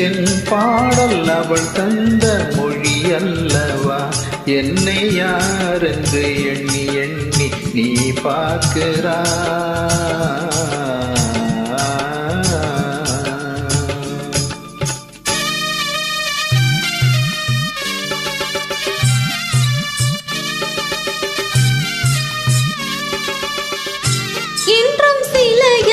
என் பாடல் அவள் தந்த மொழி அல்லவா என்னை யாரென்று எண்ணி எண்ணி நீ பார்க்கிறா? இன்றும் சிலையான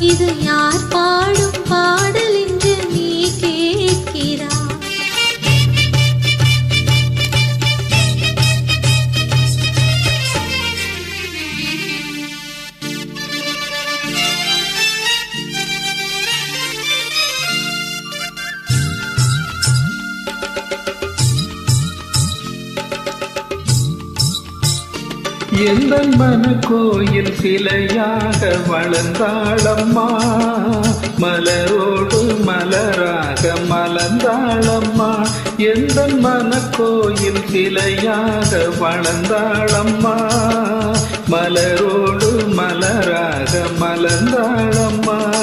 இது யார் பாடும் பாடலின் எந்த மன கோயில் சிலையாக வளர்ந்தாளம்மா? மலரோடு மலராக மலர்ந்தாளம்மா? எந்த மன கோயில் சிலையாக வளர்ந்தாளம்மா? மலரோடு மலராக மலர்ந்தாளம்மா?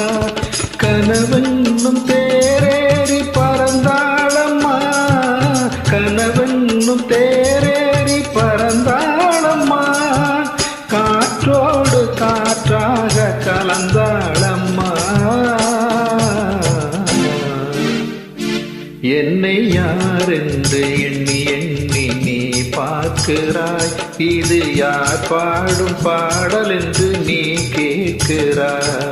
என்னை யார் என்று எண்ணி எண்ணி நீ பார்க்கிறாய். இது யார் பாடும் பாடல் என்று நீ கேட்கிறாய்.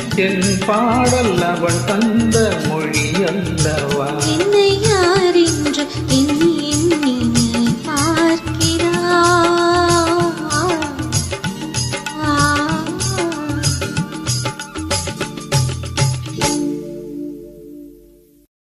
என் பாடல் அவள் தந்த மொழி அல்லவா என்னை யார் என்று